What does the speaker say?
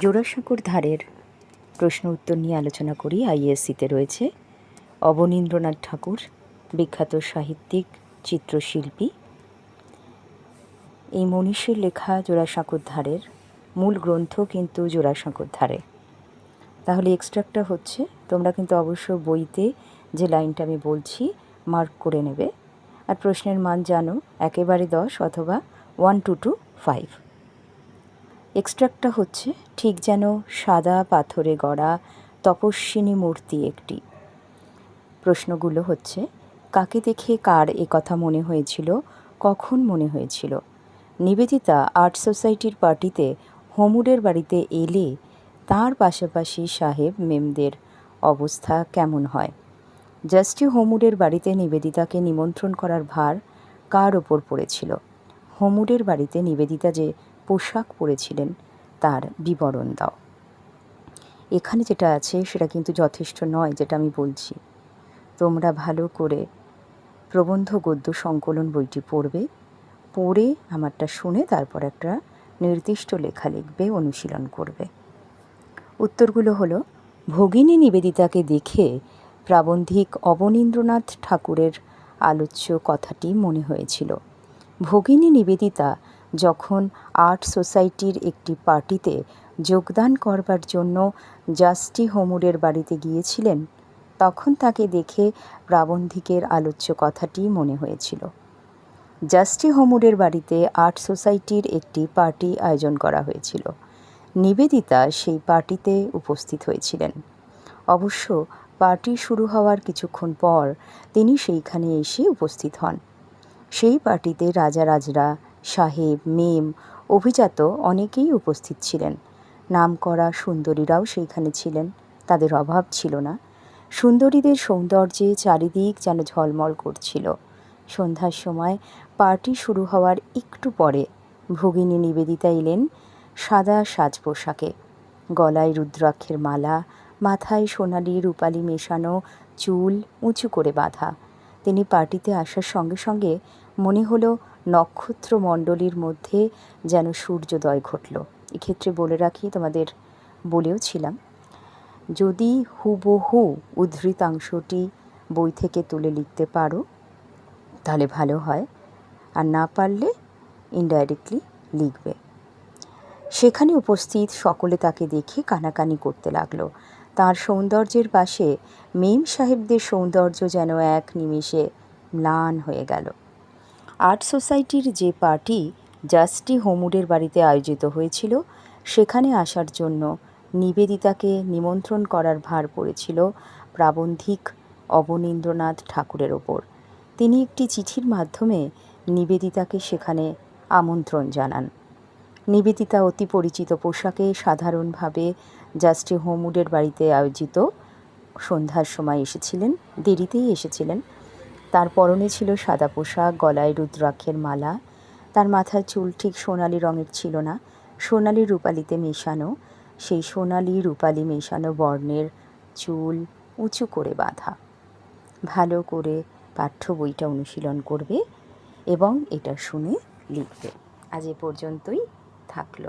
জোড়াসাঁকোর ধারের প্রশ্ন উত্তর নিয়ে আলোচনা করি। আইএসসিতে রয়েছে অবনীন্দ্রনাথ ঠাকুর, বিখ্যাত সাহিত্যিক, চিত্রশিল্পী। এই মনীষীর লেখা জোড়াসাঁকোর ধারের মূল গ্রন্থ কিন্তু জোড়াসাঁকোর ধারে। তাহলে এক্সট্রাক্টটা হচ্ছে, তোমরা কিন্তু অবশ্য বইতে যে লাইনটা আমি বলছি মার্ক করে নেবে। আর প্রশ্নের মান জানো, একেবারে দশ অথবা ওয়ান টু টু ফাইভ এক্সট্রাক্টটা হচ্ছে ঠিক যেন সাদা পাথরে গড়া তপস্বিনী মূর্তি একটি। প্রশ্নগুলো হচ্ছে, কাকে দেখে কার এ কথা মনে হয়েছিল, কখন মনে হয়েছিল? নিবেদিতা আর্ট সোসাইটির পার্টিতে হোমুরের বাড়িতে এলে তার পাশাপাশি সাহেব মেমদের অবস্থা কেমন হয়? জাস্টি হোমুরের বাড়িতে নিবেদিতাকে নিমন্ত্রণ করার ভার কার ওপর পড়েছিল? হোমুরের বাড়িতে নিবেদিতা যে পোশাক পরেছিলেন, তার বিবরণ দাও। এখানে যেটা আছে সেটা কিন্তু যথেষ্ট নয়, যেটা আমি বলছি। তোমরা ভালো করে প্রবন্ধ গদ্য সংকলন বইটি পড়বে, পড়ে আমারটা শুনে তারপর একটা নির্দিষ্ট লেখা লিখবে, অনুশীলন করবে। উত্তরগুলো হলো, ভগিনী নিবেদিতাকে দেখে প্রাবন্ধিক অবনীন্দ্রনাথ ঠাকুরের আলোচ্য কথাটি মনে হয়েছিল। ভগিনী নিবেদিতা যখন আর্ট সোসাইটির একটি পার্টিতে যোগদান করবার জন্য জাস্টি হোমুরের বাড়িতে গিয়েছিলেন, তখন তাকে দেখে প্রাবন্ধিকের আলোচ্য কথাটি মনে হয়েছিল। জাস্টি হোমুরের বাড়িতে আর্ট সোসাইটির একটি পার্টি আয়োজন করা হয়েছিল। নিবেদিতা সেই পার্টিতে উপস্থিত হয়েছিলেন। অবশ্য পার্টি শুরু হওয়ার কিছুক্ষণ পর তিনি সেইখানে এসে উপস্থিত হন। সেই পার্টিতে রাজারাজরা সাহেব, মেম, অভিজাত অনেকেই উপস্থিত ছিলেন। নামকরা সুন্দরীরাও সেইখানে ছিলেন, তাদের অভাব ছিল না। সুন্দরীদের সৌন্দর্যে চারিদিক যেন ঝলমল করছিল। সন্ধ্যার সময় পার্টি শুরু হওয়ার একটু পরে ভগিনী নিবেদিতা এলেন সাদা সাজ পোশাকে গলায় রুদ্রাক্ষের মালা, মাথায় সোনালি রূপালি মেশানো চুল উঁচু করে বাঁধা। তিনি পার্টিতে আসার সঙ্গে সঙ্গে মনে হলো নক্ষত্রমণ্ডলীর মধ্যে যেন সূর্যোদয় ঘটল। এক্ষেত্রে বলে রাখি, তোমাদের বলেও ছিলাম, যদি হুবহু উদ্ধৃতাংশটি বই থেকে তুলে লিখতে পারো, তাহলে ভালো হয়। আর না পারলে ইনডাইরেক্টলি লিখবে। সেখানে উপস্থিত সকলে তাকে দেখে কানাকানি করতে লাগল। তার সৌন্দর্যের পাশে মেম সাহেবদের সৌন্দর্য যেন এক নিমেষে ম্লান হয়ে গেল। আর্ট সোসাইটির যে পার্টি জাস্টি হোমুডের বাড়িতে আয়োজিত হয়েছিল, সেখানে আসার জন্য নিবেদিতাকে নিমন্ত্রণ করার ভার পড়েছিল প্রাবন্ধিক অবনীন্দ্রনাথ ঠাকুরের ওপর। তিনি একটি চিঠির মাধ্যমে নিবেদিতাকে সেখানে আমন্ত্রণ জানান। নিবেদিতা অতি পরিচিত পোশাকে সাধারণভাবে জাস্টি হোমুডের বাড়িতে আয়োজিত সন্ধ্যার সময় এসেছিলেন, দেরিতেই এসেছিলেন। তার পরনে ছিল সাদা পোশাক, গলায় রুদ্রাক্ষের মালা। তার মাথার চুল ঠিক সোনালি রঙের ছিল না, সোনালি রূপালিতে মেশানো। সেই সোনালি রূপালি মেশানো বর্ণের চুল উঁচু করে বাঁধা। ভালো করে পাঠ্য বইটা অনুশীলন করবে এবং এটা শুনে লিখবে। আজ এ পর্যন্তই থাকল।